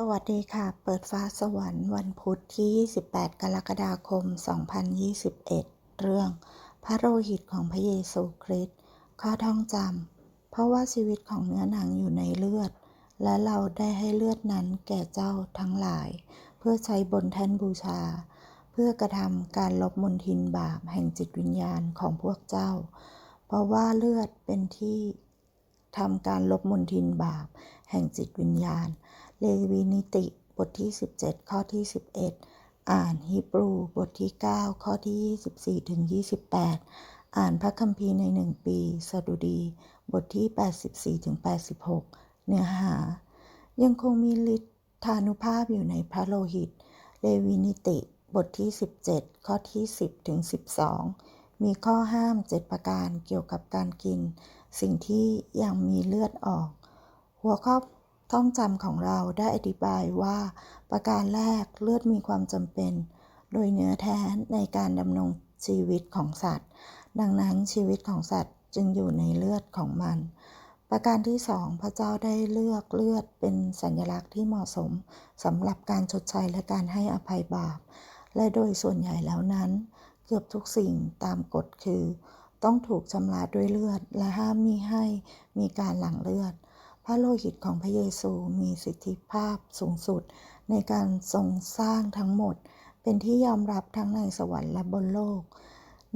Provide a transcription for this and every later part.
สวัสดีค่ะ เปิดฟ้าสวรรค์วันพุธที่ 28 กรกฎาคม 2021 เรื่องพระโลหิตของพระเยซูคริสต์ข้อท่องจำ เพราะว่าชีวิตของเนื้อหนังอยู่ในเลือด และเราได้ให้เลือดนั้นแก่เจ้าทั้งหลาย เพื่อใช้บนแท่นบูชา เพื่อกระทำการลบมนทินบาปแห่งจิตวิญญาณของพวกเจ้า เพราะว่าเลือดเป็นที่ทำการลบมนทินบาปแห่งจิตวิญญาณ เลวีนิติบทที่ 17 ข้อที่ 11 อ่านฮีบรูบทที่ 9 ข้อที่ 24ถึง28 อ่านพระคัมภีร์ในหนึ่งปีสดุดี บทที่ 84ถึง86 เนื้อหา ยังคงมีฤทธานุภาพอยู่ในพระโลหิต เลวีนิติบทที่ 17 ข้อที่ 10ถึง12 มีข้อห้าม 7 ประการเกี่ยวกับการกิน สิ่งที่ยังมีเลือดออก หัวข้อ ท่องจำของเราได้อธิบายว่า ประการแรกเลือดมีความจำเป็น โดยเนื้อแท้ในการดำรงชีวิตของสัตว์ ดังนั้นชีวิตของสัตว์จึงอยู่ในเลือดของมัน ประการที่สองพระเจ้าได้เลือกเลือดเป็นสัญลักษณ์ที่เหมาะสมสำหรับการชดใช้และการให้อภัยบาป และโดยส่วนใหญ่แล้วนั้น เกือบทุกสิ่งตามกฎคือ ต้องถูกชำระด้วยเลือดและห้ามมิให้มีการหลั่งเลือด พระโลหิตของพระเยซูมีสิทธิภาพสูงสุด ในการทรงสร้างทั้งหมด เป็นที่ยอมรับทั้งในสวรรค์และบนโลก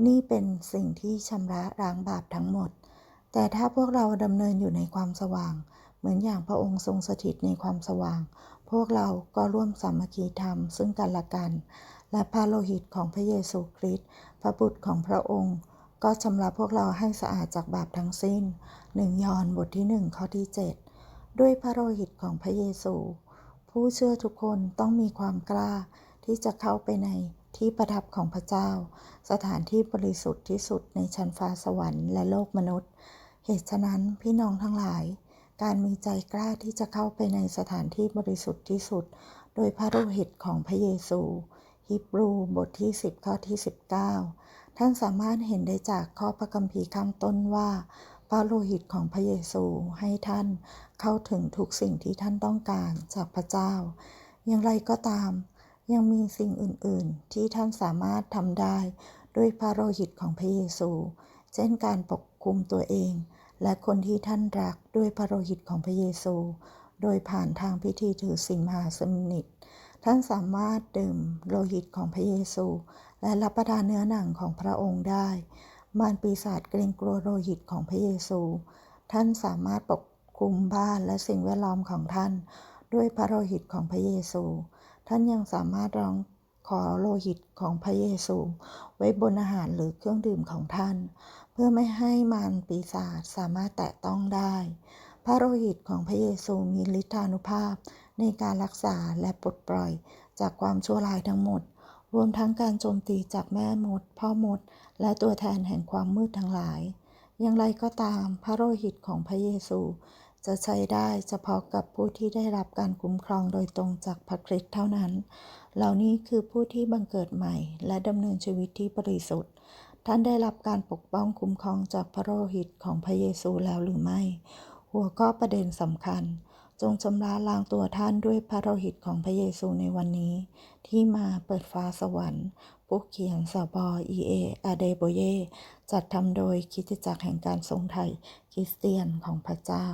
นี่เป็นสิ่งที่ชำระล้างบาปทั้งหมด แต่ถ้าพวกเราดำเนินอยู่ในความสว่าง เหมือนอย่างพระองค์ทรงสถิตในความสว่าง พวกเราก็ร่วมสามัคคีธรรมซึ่งกันและกัน และพระโลหิตของพระเยซูคริสต์พระบุตรของพระองค์ ก็ชำระพวกเราให้สะอาดจากบาปทั้งสิ้นหนึ่งยอห์นบทที่หนึ่งข้อที่ 7 ด้วยพระโลหิตของพระเยซู ผู้เชื่อทุกคนต้องมีความกล้าที่จะเข้าไปในที่ประทับของพระเจ้า สถานที่บริสุทธิ์ที่สุดในชั้นฟ้าสวรรค์และโลกมนุษย์ เหตุฉะนั้นพี่น้องทั้งหลาย การมีใจกล้าที่จะเข้าไปในสถานที่บริสุทธิ์ที่สุด โดยพระโลหิตของพระเยซูฮิบรูบทที่ 10 ข้อที่ 19 ท่านสามารถเห็นได้จากข้อพระคัมภีร์ข้างต้นว่า พระโลหิตของพระเยซูให้ท่านเข้าถึงทุกสิ่งที่ท่านต้องการจากพระเจ้า อย่างไรก็ตาม ยังมีสิ่งอื่น ๆ ที่ท่านสามารถทำได้ด้วยพระโลหิตของพระเยซู เช่นการปกคุมตัวเอง และคนที่ท่านรักด้วยพระโลหิตของพระเยซู โดยผ่านทางพิธีถือศีลมหาสนิท ท่านสามารถดื่มโลหิตของพระเยซู และรับประทานเนื้อหนังของพระองค์ได้ มารปีศาจเกรงกลัวโลหิตของพระเยซู ท่านสามารถปกคุมบ้านและสิ่งแวดล้อมของท่าน ด้วยพระโลหิตของพระเยซู ท่านยังสามารถร้องขอโลหิตของพระเยซู ไว้บนอาหารหรือเครื่องดื่มของท่าน เพื่อไม่ให้มารปีศาจสามารถแตะต้องได้ พระโลหิตของพระเยซูมีฤทธานุภาพ ในการรักษาและปลดปล่อยจากความชั่วร้ายทั้งหมด รวมทั้งการโจมตีจากแม่มด พ่อมด และตัวแทนแห่งความมืดทั้งหลาย อย่างไรก็ตามพระโลหิตของพระเยซู จะใช้ได้เฉพาะกับผู้ที่ได้รับการคุ้มครองโดยตรงจากพระคริสต์เท่านั้น เหล่านี้คือผู้ที่บังเกิดใหม่ และดำเนินชีวิตที่บริสุทธิ์ท่านได้รับการปกป้องคุ้มครองจากพระโลหิตของพระเยซูแล้วหรือไม่ หัวข้อประเด็นสำคัญ จงชำระล้างตัวท่านด้วยพระโลหิตของพระเยซูในวันนี้ ที่มาเปิดฟ้าสวรรค์ ผู้เขียนสบอเอเออาเดโบเย จัดทำโดยคิดจักรแห่งการทรงไทยคริสเตียนของพระเจ้า